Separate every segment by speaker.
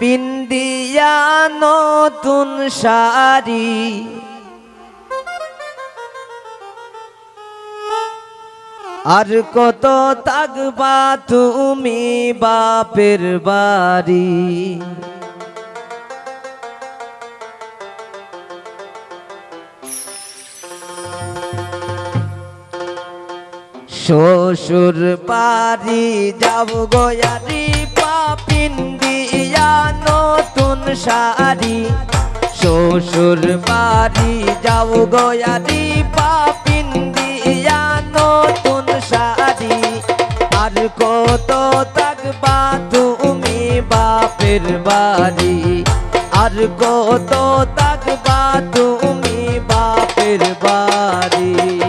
Speaker 1: পিন্দিয়া নতুন শাড়ি। আর কত থাকবা তুমি বাপের বাড়ি। শ্বশুর বাড়ি যাব গয়ারি পাপিন্দিয়া নতুন শাড়ি। শ্বশুর বাড়ি যাব গয়ারি পাপিন্দিয়া নতুন শাড়ি। আর কত থাকবা তুমি বাপের বাড়ি। আর কত থাকবা তুমি বাপের বাড়ি।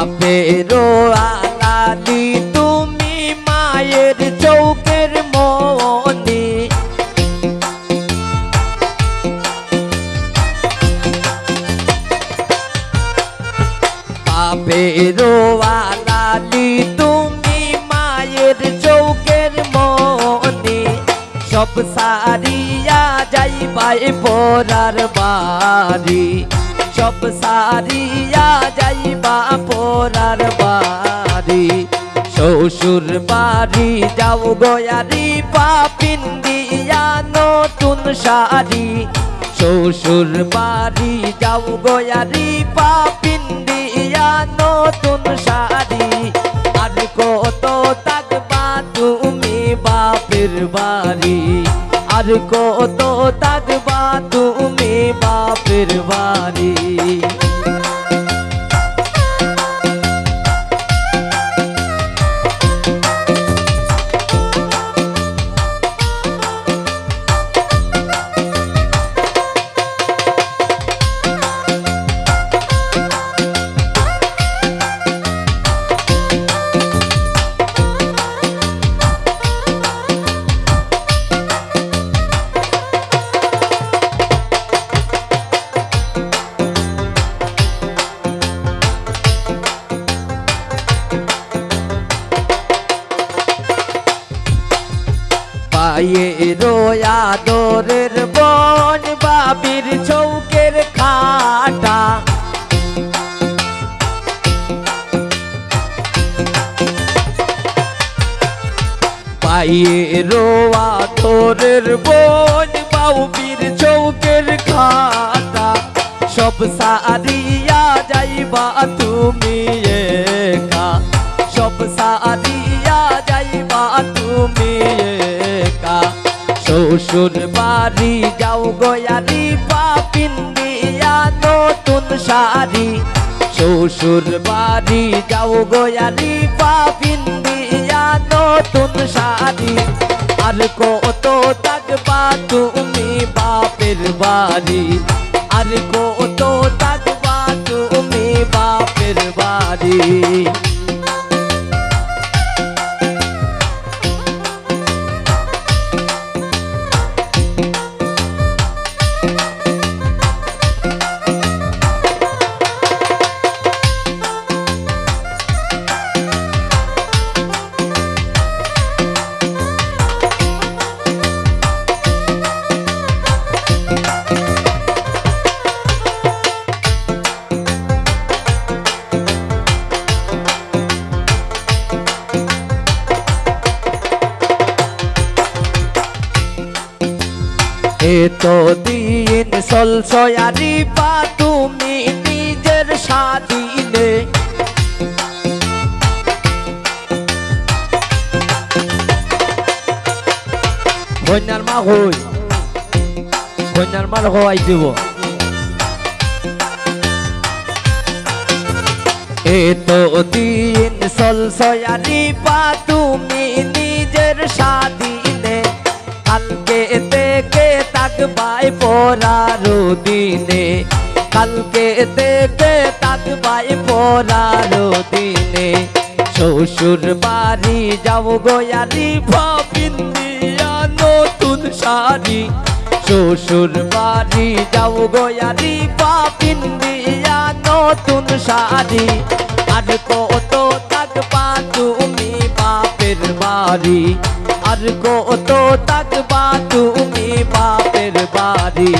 Speaker 1: বাপেরও আলাদি তুমি মায়ের চৌকের মনি। বাপেরও আলাদি তুমি মায়ের চৌকের মনি। সব সারিয়া যাইবাই পরার বাড়ি। সব সারিয়া যাইবা পরার বাড়ি শ্বশুর বাড়ি যাও গয়ারি পাপিন দিয়া নতুন শাড়ি শ্বশুর বাড়ি যাও গয়ারি পাপিন দিয়া নতুন শাড়ি আর কত থাকবা তুমি বাপের বাড়ি আর কত থাকবা তুমি বাপের বাড়ি। রোয়া দোরের বন বাবির চৌকের খাটা। পায়ে রোয়া তোরের বোন বাউবির চৌকের খাটা। সব সারিয়া যাইবা শ্বশুর বাড়ি যাও গয়ারি পাপিন দিয়া নতুন শাড়ি। শ্বশুর বাড়ি যাও গয়ারি পাপিন দিয়া নতুন শাড়ি। আর কত থাকবা তুমি বাপের বাড়ি। আর কত থাকবা তুমি বাপের বাড়ি। এতো দিন সলসয়ারি পা তুমি নিজের স্বাধীনে কন্যার মা হই, কন্যার মার হওয়াই দিব। এতো দিন সলসয়ারি পা তুমি নিজের স্বাধীনে পরারো দিনে কালকে থেকে তাকবাই পরারো দিনে শ্বশুর বাড়ি যাও গোয়ারি ভাবিন্দিয়া নতুন শাড়ি। শ্বশুর বাড়ি যাও গোয়ারি ভাবিন্দিয়া নতুন শাড়ি। আর কত থাকবা তুমি বাপের বাড়ি। আর কত থাকবা তুমি বাপের বাড়ি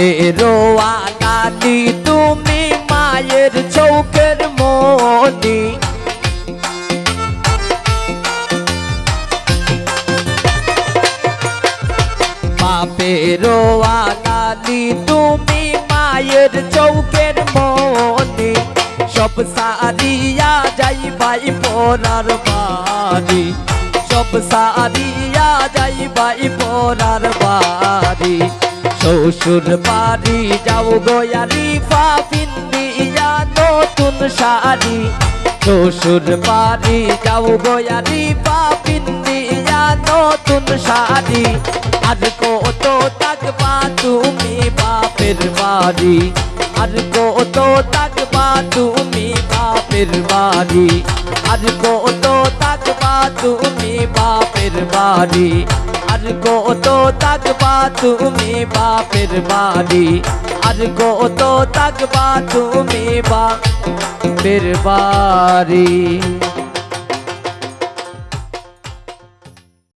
Speaker 1: বাপেরও আনালি তুমি মায়ের চৌকের মনি বাপেরও আনালি তুমি মায়ের চৌকের মনি সব সারিয়া যাই ভাই পরার বাড়ি। সব সারিয়া যাই ভাই পরার বাড়ি। শ্বশুর বাড়ি যাও গোয়ারি পাপিন্দিয়া নতুন শাড়ি। শ্বশুর বাড়ি যাও গোয়ারি পাপিন্দিয়া নতুন শাড়ি। আর কত থাকবা তুমি বাপের বাড়ি। আর কত থাকবা তুমি বাপের বাড়ি। আর কত থাকবা তুমি বাপের বাড়ি। আর কত থাকবা তুমি বাপের বাড়ি। আর কত থাকবা তুমি বাপের বাড়ি।